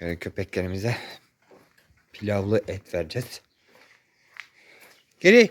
Şöyle köpeklerimize pilavlı et vereceğiz. Geri.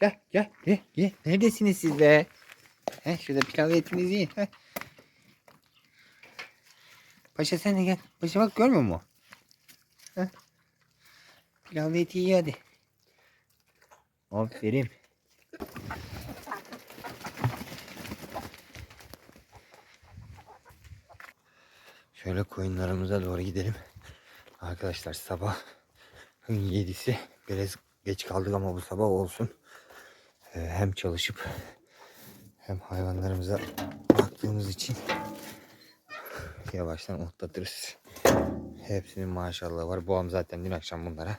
Gel gel gel. gel. Neredesiniz siz be? He, şurada pilavlı etinizi yiyin. He. Paşa sen de gel. Paşa bak görmüyor mu? He. Pilavlı eti iyi hadi. Aferin. Şöyle koyunlarımıza doğru gidelim. Arkadaşlar sabah 7'si biraz geç kaldık ama bu sabah olsun. Ee, hem çalışıp hem hayvanlarımıza baktığımız için yavaştan otlatırız. Hepsinin maşallah var. Boğam zaten dün akşam bunlara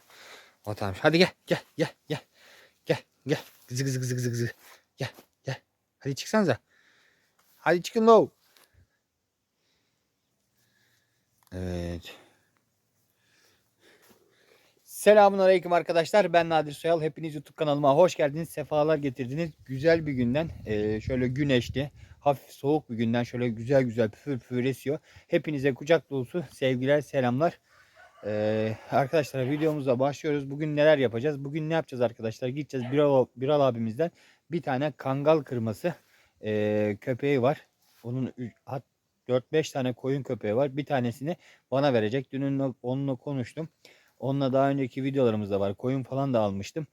otamış. Hadi gel gel gel gel. Gel gel. Gızı gızı gızı gızı. Gel gel. Hadi çıksanıza. Hadi çıkın low. Evet. Selamun Aleyküm arkadaşlar. Ben Nadir Soyal. Hepiniz YouTube kanalıma hoş geldiniz. Sefalar getirdiniz. Güzel bir günden eee, şöyle güneşli, hafif soğuk bir günden şöyle güzel güzel püfür püfür esiyor. Hepinize kucak dolusu sevgiler, selamlar. Eee, arkadaşlar videomuza başlıyoruz. Bugün neler yapacağız? Bugün ne yapacağız arkadaşlar? Gideceğiz Biral, Biral abimizden bir tane kangal kırması eee, köpeği var. Onun ü- hat 4-5 tane koyun köpeği var. Bir tanesini bana verecek. Dün onunla konuştum. Onunla daha önceki videolarımızda var. Koyun falan da almıştım.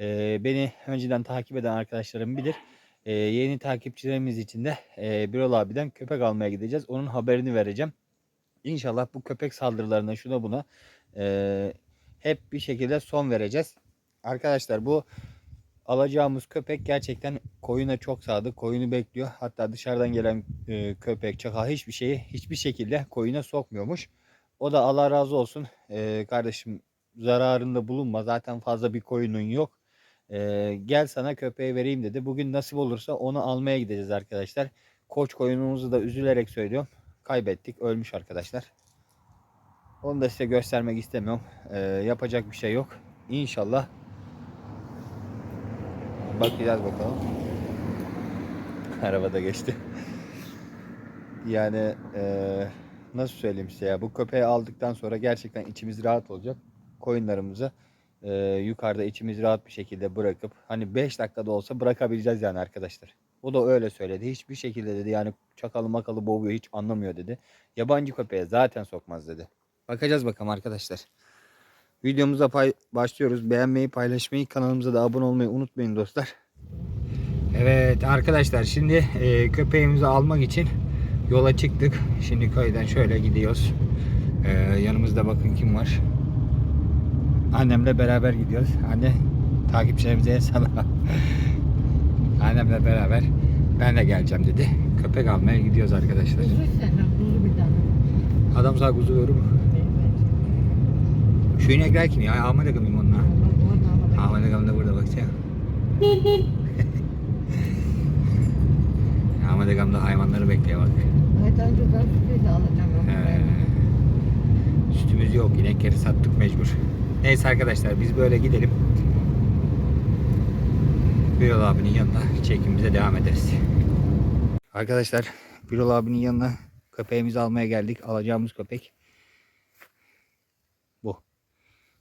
Ee, beni önceden takip eden arkadaşlarım bilir. Ee, yeni takipçilerimiz için de e, Birol abiden köpek almaya gideceğiz. Onun haberini vereceğim. İnşallah bu köpek saldırılarına şuna buna e, hep bir şekilde son vereceğiz. Arkadaşlar bu alacağımız köpek gerçekten koyuna çok sadık. Koyunu bekliyor. Hatta dışarıdan gelen e, köpek, çakal hiçbir şeyi hiçbir şekilde koyuna sokmuyormuş. O da Allah razı olsun. E, kardeşim zararında bulunma. Zaten fazla bir koyunun yok. E, gel sana köpeği vereyim dedi. Bugün nasip olursa onu almaya gideceğiz arkadaşlar. Koç koyunumuzu da üzülerek söylüyorum. Kaybettik. Ölmüş arkadaşlar. Onu da size göstermek istemiyorum. E, yapacak bir şey yok. İnşallah Bakacağız bakalım. Arabada geçti. Yani eee, nasıl söyleyeyim size ya bu köpeği aldıktan sonra gerçekten içimiz rahat olacak. Koyunlarımızı eee, yukarıda içimiz rahat bir şekilde bırakıp hani 5 dakikada olsa bırakabileceğiz yani arkadaşlar. O da öyle söyledi. Hiçbir şekilde dedi yani çakalı makalı boğuyor hiç anlamıyor dedi. Yabancı köpeğe zaten sokmaz dedi. Bakacağız bakalım arkadaşlar. Videomuza pay başlıyoruz. Beğenmeyi, paylaşmayı, kanalımıza da abone olmayı unutmayın dostlar. Evet arkadaşlar şimdi e, köpeğimizi almak için yola çıktık. Şimdi köyden şöyle gidiyoruz. E, yanımızda bakın kim var. Annemle beraber gidiyoruz. Anne takipçilerimize salla. Annemle beraber ben de geleceğim dedi. Köpek almaya gidiyoruz arkadaşlar. Adam sağ kuzu verir mi? Şu inekler kim ya? Ahmet Akın'ım onlar. Ahmet Akın da burada baksana. Ahmet Akın da hayvanları bekliyor bak. Aydan güzel sütü de alacağım. Ee, sütümüz yok. İnekleri sattık mecbur. Neyse arkadaşlar biz böyle gidelim. Birol abinin yanına çekimimize devam ederiz. Arkadaşlar Birol abinin yanına köpeğimizi almaya geldik. Alacağımız köpek bu.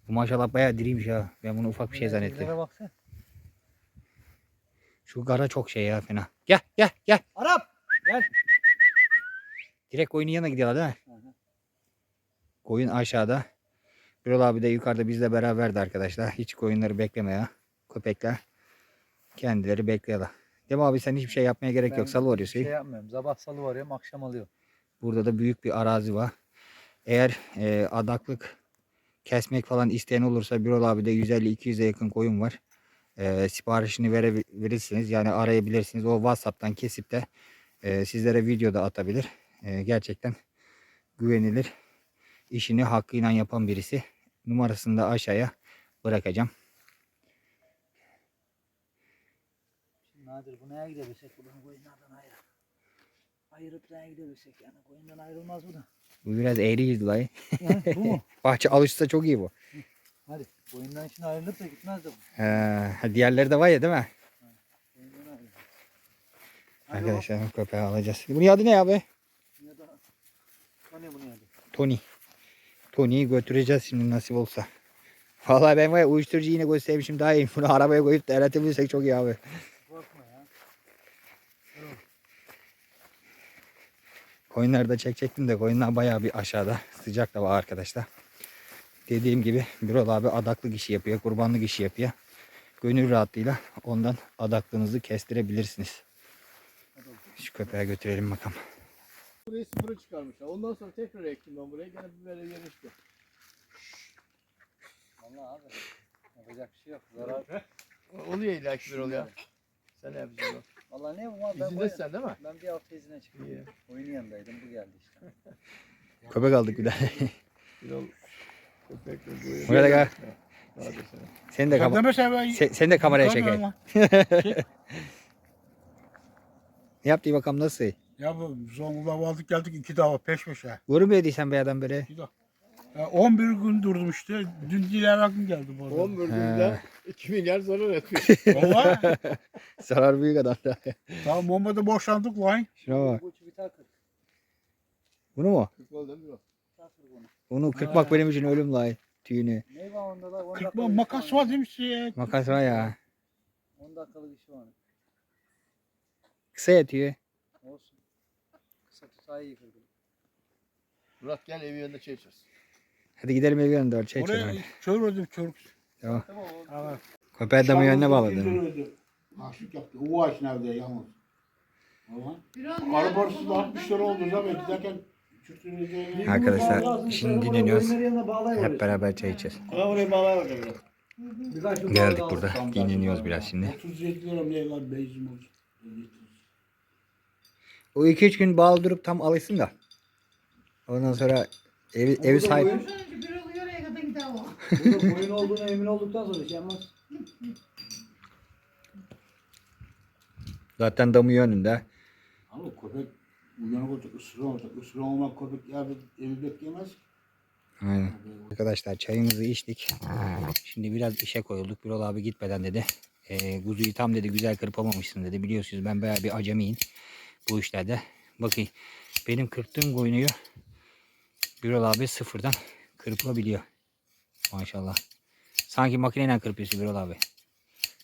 Bu maşallah bayağı diriymiş ha. Ben bunu ufak bir şey zannettim. Baksana. Şu gara çok şey ya fena. Gel gel gel. Arap! Gel. Direkt koyunun yanına gidiyorlar değil mi? Hı hı. Koyun aşağıda. Birol abi de yukarıda bizle beraberdi arkadaşlar. Hiç koyunları bekleme ya. Köpekler kendileri bekliyorlar. Değil mi abi sen hiçbir şey yapmaya gerek Ben yok. Salı Bir arıyorsun. şey yapmıyorum. Sabah salı varıyorum, akşam alıyorum. Burada da büyük bir arazi var. Eğer e, adaklık kesmek falan isteyen olursa Birol abi de 150-200'e yakın koyun var. E, siparişini verebilirsiniz. Yani arayabilirsiniz. O WhatsApp'tan kesip de e, sizlere video da atabilir. E, gerçekten güvenilir. işini hakkıyla yapan birisi. Numarasını da aşağıya bırakacağım. Şimdi Nadir bu neye gidebilsek bunu koyunlardan ayır. Ayırıp neye gidebilsek yani koyundan ayrılmaz bu da. Bu biraz eğri dayı. Ha, bu mu? Bahçe alışsa çok iyi bu. Hadi koyundan şimdi ayrılırsa gitmez de bu. Ee, diğerleri de var ya değil mi? Hadi. Arkadaşlar köpeği alacağız. Bunun adı ne abi? Ne bunun adı? Tony. Tony'yi götüreceğiz şimdi nasip olsa. Vallahi ben var ya uyuşturucu yine göstermişim daha iyi. Bunu arabaya koyup da eretebilirsek çok iyi abi. Korkma ya. Koyunları da çekecektim de koyunlar bayağı bir aşağıda. Sıcak da var arkadaşlar. Dediğim gibi Birol abi adaklık işi yapıyor. Kurbanlık işi yapıyor. Gönül rahatlığıyla ondan adaklığınızı kestirebilirsiniz. Şu köpeğe götürelim bakalım. Burayı sıfıra çıkarmışlar. Ondan sonra tekrar ektim ben buraya. Gene böyle gelişti. Vallahi abi. Yapacak bir şey yok. Zarar. Oluyor illa ki bir oluyor. Sen ne yapacaksın? Vallahi ne bu ben, İzinde boyun- sen değil mi? ben bir hafta izine çıktım. İyi. Oyunun yanındaydım bu geldi işte. Köpek aldık bir daha. Bir ol. Köpekle buyur. Buraya da gel. Hadi sen. Sen de, kam- mesela ben sen, sen de kameraya çek. Yukarıdan Ne yaptı bakalım nasıl? Ya bu Zonguldak'a aldık geldik iki daha peş peşe. Görmüyorduysan bir adam böyle. İki daha. Ya 11 gün durdum işte. Dün diğer akım geldi bu arada. 11 günde 2 milyar zarar etmiş. Valla. Zarar büyük adam da. tamam bombada boşandık lan. Şuna bak. Bunu mu? Değil mi? o? Onu kırpmak benim için ölüm lay. Tüyünü. Ne var onda da? 10 Kırkma dakikalık işi makas var demiş ya. Makas var ya. 10 dakikalık işi var. Kısa yatıyor. Olsun. Kısa tutayı yıkırdım. Murat gel evi yanında çay içeriz. Hadi gidelim evi yanına doğru çay içelim. Oraya hadi. kör ördüm kör. Tamam. Tamam oldu. Evet. Köpeği damı yönüne bağladım. Aşık yaptı. O evde yalnız. Valla. Biraz Arabarsı da 60 lira oldu zaman giderken Arkadaşlar şimdi dinleniyoruz. Hep beraber çay içeceğiz. Geldik burada. Dinleniyoruz biraz şimdi. 37 lira ne lan benzin olacak. O 2-3 gün bağlı durup tam alışsın da. Ondan sonra evi, evi sahip. Önce bir oluyor ya kadar gider o. Burada boyun olduğuna emin olduktan sonra şey yapmaz. Zaten damı yönünde. Ama köpek uyanık olacak, ısıran olacak. Isıran olmak köpek ya evi bekleyemez. Aynen. Arkadaşlar çayımızı içtik. Şimdi biraz işe koyulduk. Birol abi gitmeden dedi. E, kuzuyu tam dedi güzel kırpamamışsın dedi. Biliyorsunuz ben bayağı bir acemiyim bu işlerde. Bakın benim kırptığım koyunuyu Birol abi sıfırdan kırpabiliyor. Maşallah. Sanki makineyle kırpıyorsun Birol abi.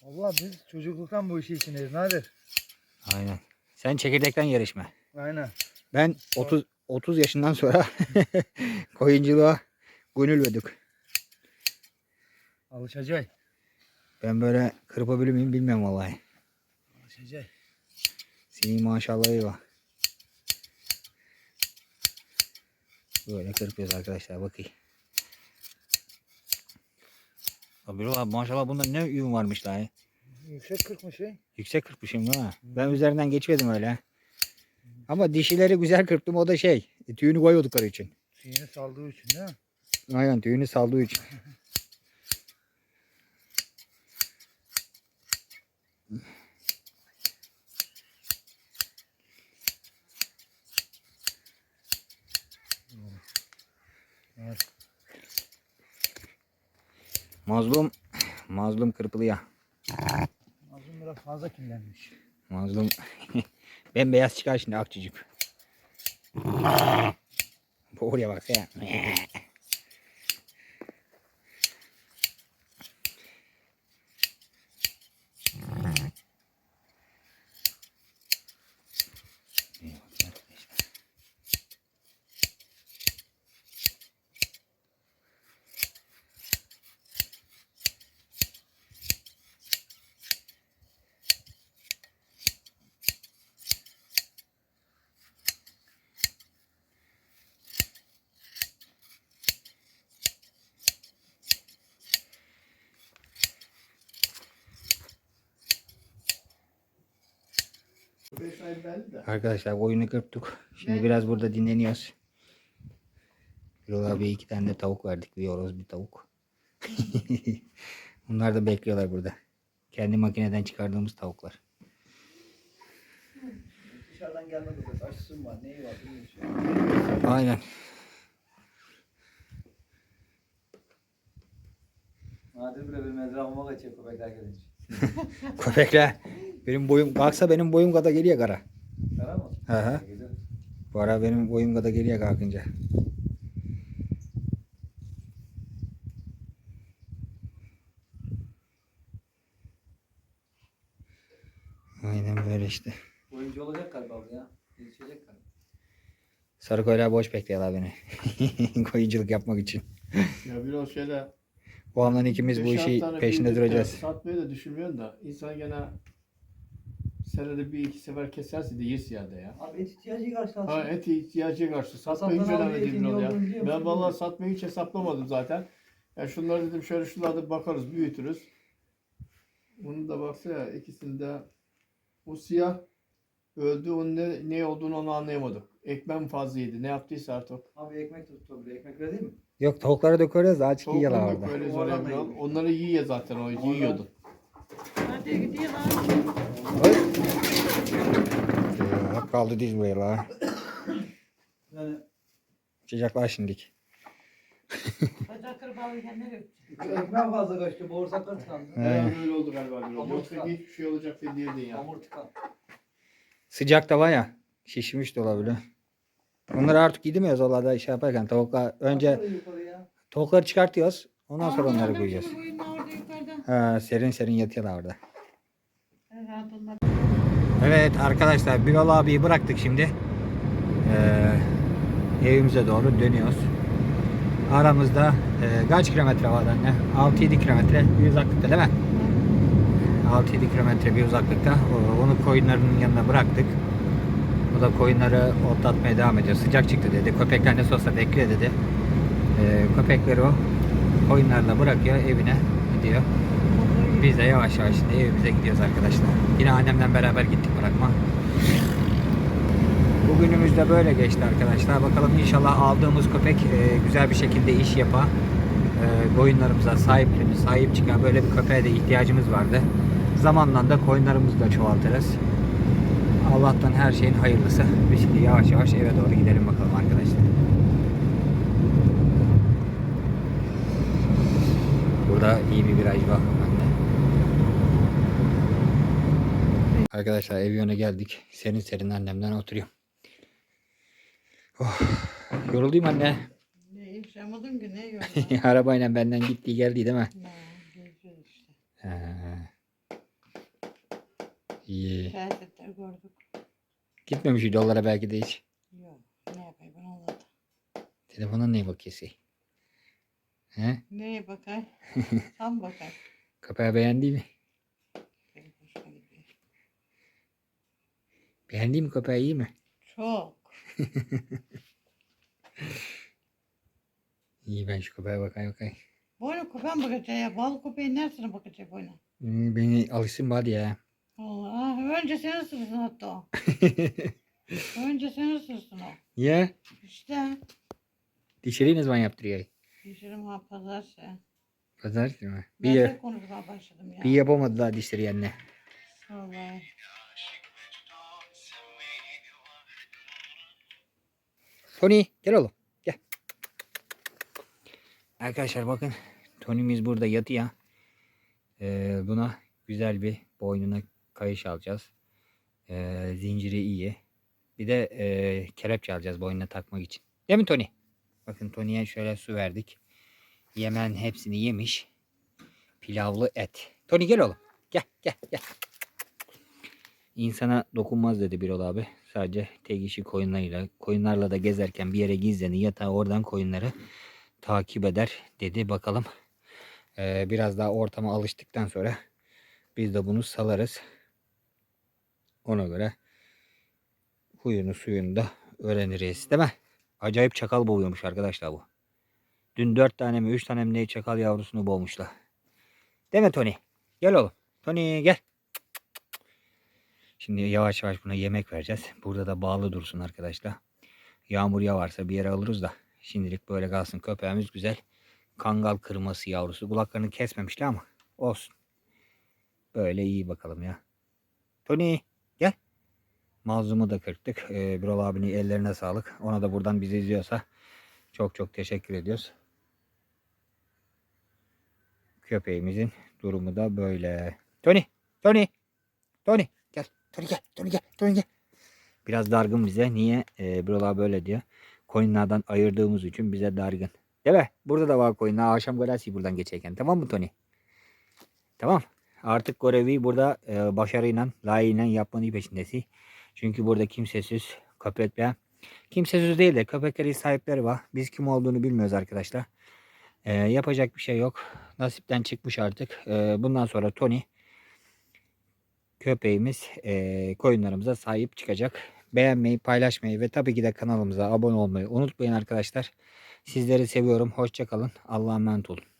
Valla biz çocukluktan bu işi içindeyiz. Nadir. Aynen. Sen çekirdekten yarışma. Aynen. Ben 30 30 yaşından sonra koyunculuğa gönül verdik. Alışacak. Ben böyle kırpabilir miyim bilmiyorum vallahi. Alışacak. Senin maşallahı var. Böyle kırpıyoruz arkadaşlar bakayım. Abi abi maşallah bunda ne yün varmış daha. Yüksek kırkmış şey. Yüksek kırpmışım değil mi? Ben üzerinden geçmedim öyle. Ama dişileri güzel kırptım o da şey. e, Tüyünü koyuyordukları için. Suyunu saldığı için değil mi? Aynen tüyünü saldığı için. Evet. Mazlum, mazlum kırpılıyor. Azım biraz fazla kirlenmiş. Mazlum bembeyaz çıkar şimdi akçıcık. Oraya bak ya. Arkadaşlar oyunu kırptık. Şimdi biraz burada dinleniyoruz. Birol abi iki tane de tavuk verdik. Bir horoz bir tavuk. Bunlar da bekliyorlar burada. Kendi makineden çıkardığımız tavuklar. Dışarıdan gelmedi. Aşısın var. Neyi var bilmiyorum. Aynen. Nadir bile benim etrafıma kaçıyor köpekler gelince. Köpekler. Benim boyum kalksa benim boyum kadar geliyor kara. Kara mı? Hı hı. Bu ara benim boyum kadar geliyor kalkınca. Aynen böyle işte. Oyuncu olacak galiba bu ya. Gelişecek galiba. Sarı koylar boş bekliyorlar beni. Koyunculuk yapmak için. ya biraz şöyle. Bu andan ikimiz bu işi peşinde duracağız. Satmayı da düşünmüyorsun da. İnsan gene senede bir iki sefer keserse de yersin yerde ya. Abi et ihtiyacı karşılansın. Ha et ihtiyacı karşı. Satmayı hiç Satan abi önemli değil etin Birol ya. yolunu biliyor Ben musun? vallahi satmayı hiç hesaplamadım zaten. Ya şunları dedim şöyle şunlarda bakarız büyütürüz. Bunu da baksana ikisinde o siyah öldü onun ne, ne olduğunu onu anlayamadık. Ekmem fazla yedi. Ne yaptıysa artık. Abi ekmek tuttu buraya. Ekmek vereyim mi? Yok tavuklara döküyoruz da açık yiyorlar Tavuklar orada. böyle Oradan da yiyor. Onları yiyor zaten o yiyordun. Hadi gidiyor lan. Hep kaldı diz buraya la. Yani Uçacaklar şimdik. Bacak kırbalıyken nereye ekmek fazla kaçtı. Tıkandı. He. Herhalde öyle oldu galiba Yoksa hiçbir şey olacak diye değildin ya. Hamur tıkan. Sıcak da var ya. Şişmiş de olabilir. Onları artık gidemiyoruz oralarda şey yaparken. Tavuklar önce tavukları çıkartıyoruz. Ondan sonra onları koyacağız. Ha, serin serin yatıyorlar orada. Evet arkadaşlar Birol abiyi bıraktık şimdi. Ee, evimize doğru dönüyoruz. Aramızda e, kaç kilometre var anne? 6-7 kilometre bir uzaklıkta değil mi? 6-7 kilometre bir uzaklıkta. Onu koyunlarının yanına bıraktık. O da koyunları otlatmaya devam ediyor. Sıcak çıktı dedi. Köpekler ne olsa bekliyor dedi. Ee, köpekleri o koyunlarla bırakıyor evine gidiyor. Biz de yavaş yavaş şimdi evimize gidiyoruz arkadaşlar. Yine annemle beraber gittik bırakma. Bugünümüz de böyle geçti arkadaşlar. Bakalım inşallah aldığımız köpek e, güzel bir şekilde iş yapar. E, koyunlarımıza sahiplenir, sahip çıkar. Böyle bir köpeğe de ihtiyacımız vardı. Zamanla da koyunlarımızı da çoğaltırız. Allah'tan her şeyin hayırlısı. Biz şimdi yavaş yavaş eve doğru gidelim bakalım arkadaşlar. Burada iyi bir viraj var. Arkadaşlar ev yöne geldik. Serin serin annemden oturuyorum. Oh, yoruldum anne. Ne yaşamadın ki ne yolda. Arabayla benden gitti geldi değil mi? Ne, işte. Ha. İyi. Siyasetler gördük. Gitmemiş yollara belki de hiç. Yok. Ne yapayım ben anladım. Telefona ne bakıyorsun? He? Neye bakay? Tam bakay. Köpeği beğendi mi? Benim hoşuma gidiyor. Beğendi mi köpeği iyi mi? Çok. İyi ben şu köpeğe bakayım bakayım. Boynu köpeğe bakacak ya. Bal köpeğin neresine bakacak boynu? Hmm, Beni alışsın hadi ya. Allah. Önce sen ısırsın hatta. Önce sen ısırsın o. ya İşte. dişleri ne zaman yaptırıyor? Düşürüm ha pazarsa. Pazartesi mi? Bir, Ben de ya- konuşmaya başladım ya. bir yapamadı daha dişleri yanına. Vallahi. Tony gel oğlum. Gel. Arkadaşlar bakın. Tony'miz burada yatıyor. Ee, buna güzel bir boynuna kayış alacağız. Ee, zinciri iyi. Bir de e, kelepçe alacağız boynuna takmak için. Değil mi Tony? Bakın Tony'ye şöyle su verdik. Yemen hepsini yemiş. Pilavlı et. Tony gel oğlum. Gel gel gel. İnsana dokunmaz dedi Birol abi. Sadece tek işi koyunlarıyla. Koyunlarla da gezerken bir yere gizlenir yatağı oradan koyunları takip eder dedi. Bakalım Ee, biraz daha ortama alıştıktan sonra biz de bunu salarız. Ona göre huyunu suyunu da öğreniriz değil mi? Acayip çakal boğuyormuş arkadaşlar bu. Dün dört tane mi üç tane mi ne çakal yavrusunu boğmuşlar. Değil mi Tony? Gel oğlum. Tony gel. Şimdi yavaş yavaş buna yemek vereceğiz. Burada da bağlı dursun arkadaşlar. Yağmur yağarsa bir yere alırız da. Şimdilik böyle kalsın. Köpeğimiz güzel. Kangal kırması yavrusu. Kulaklarını kesmemişler ama olsun. Böyle iyi bakalım ya. Tony gel. Mazlumu da kırptık. Ee, Birol abinin ellerine sağlık. Ona da buradan bizi izliyorsa çok çok teşekkür ediyoruz. Köpeğimizin durumu da böyle. Tony, Tony, Tony. Tony gel, Tony gel, Tony gel. Biraz dargın bize. Niye? Birol abi böyle diyor. Koyunlardan ayırdığımız için bize dargın. Değil mi? Burada da var koyunlar. Akşam görersin buradan geçerken. Tamam mı Tony? Tamam. Artık görevi burada e, başarıyla, layığıyla yapmanın peşindesi. Çünkü burada kimsesiz köpekler, kimsesiz değil de köpeklerin sahipleri var. Biz kim olduğunu bilmiyoruz arkadaşlar. E, yapacak bir şey yok. Nasipten çıkmış artık. E, bundan sonra Tony köpeğimiz e, koyunlarımıza sahip çıkacak. Beğenmeyi, paylaşmayı ve tabii ki de kanalımıza abone olmayı unutmayın arkadaşlar. Sizleri seviyorum. Hoşçakalın. Allah'a emanet olun.